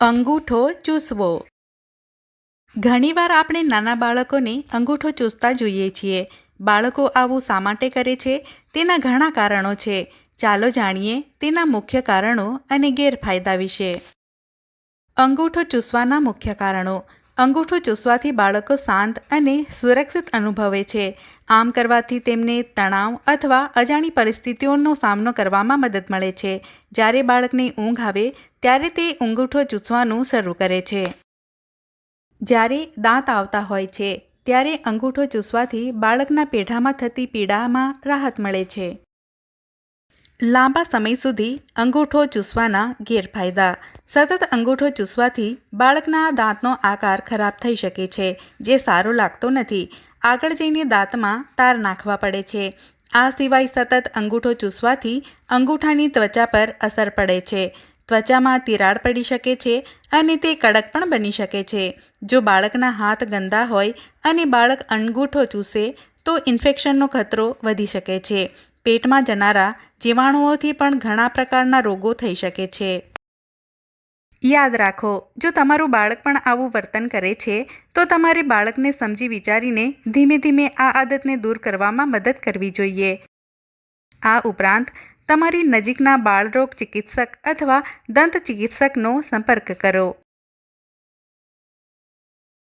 અંગૂઠો ચૂસવો. ઘણીવાર આપણે નાના બાળકોને અંગૂઠો ચૂસતા જોઈએ છીએ. બાળકો આવું શા માટે કરે છે? તેના ઘણા કારણો છે. ચાલો જાણીએ તેના મુખ્ય કારણો અને ગેરફાયદા વિશે. અંગૂઠો ચૂસવાના મુખ્ય કારણો. અંગૂઠો ચૂસવાથી બાળકો શાંત અને સુરક્ષિત અનુભવે છે. આમ કરવાથી તેમને તણાવ અથવા અજાણી પરિસ્થિતિઓનો સામનો કરવામાં મદદ મળે છે. જ્યારે બાળકને ઊંઘ આવે, ત્યારે તે અંગૂઠો ચૂસવાનું શરૂ કરે છે. જ્યારે દાંત આવતા હોય છે, ત્યારે અંગૂઠો ચૂસવાથી બાળકના પેઢામાં થતી પીડામાં રાહત મળે છે. લાંબા સમય સુધી અંગૂઠો ચૂસવાના ગેરફાયદા. સતત અંગૂઠો ચૂસવાથી બાળકના દાંતનો આકાર ખરાબ થઈ શકે છે, જે સારો લાગતો નથી. આગળ જઈને દાંતમાં તાર નાખવા પડે છે. આ સિવાય સતત અંગૂઠો ચૂસવાથી અંગૂઠાની ત્વચા પર અસર પડે છે. ત્વચામાં તિરાડ પડી શકે છે અને તે કડક પણ બની શકે છે. જો બાળકના હાથ ગંદા હોય અને બાળક અંગૂઠો ચૂસે તો ઇન્ફેક્શનનો ખતરો વધી શકે છે. પેટમાં જનારા જીવાણુઓથી પણ ઘણા પ્રકારના રોગો થઈ શકે છે. યાદ રાખો, જો તમારું બાળક પણ આવું વર્તન કરે છે, તો તમારે બાળકને સમજી વિચારીને ધીમે ધીમે આ આદતને દૂર કરવામાં મદદ કરવી જોઈએ. આ ઉપરાંત, તમારી નજીકના બાળરોગ ચિકિત્સક અથવા દંત ચિકિત્સકનો સંપર્ક કરો.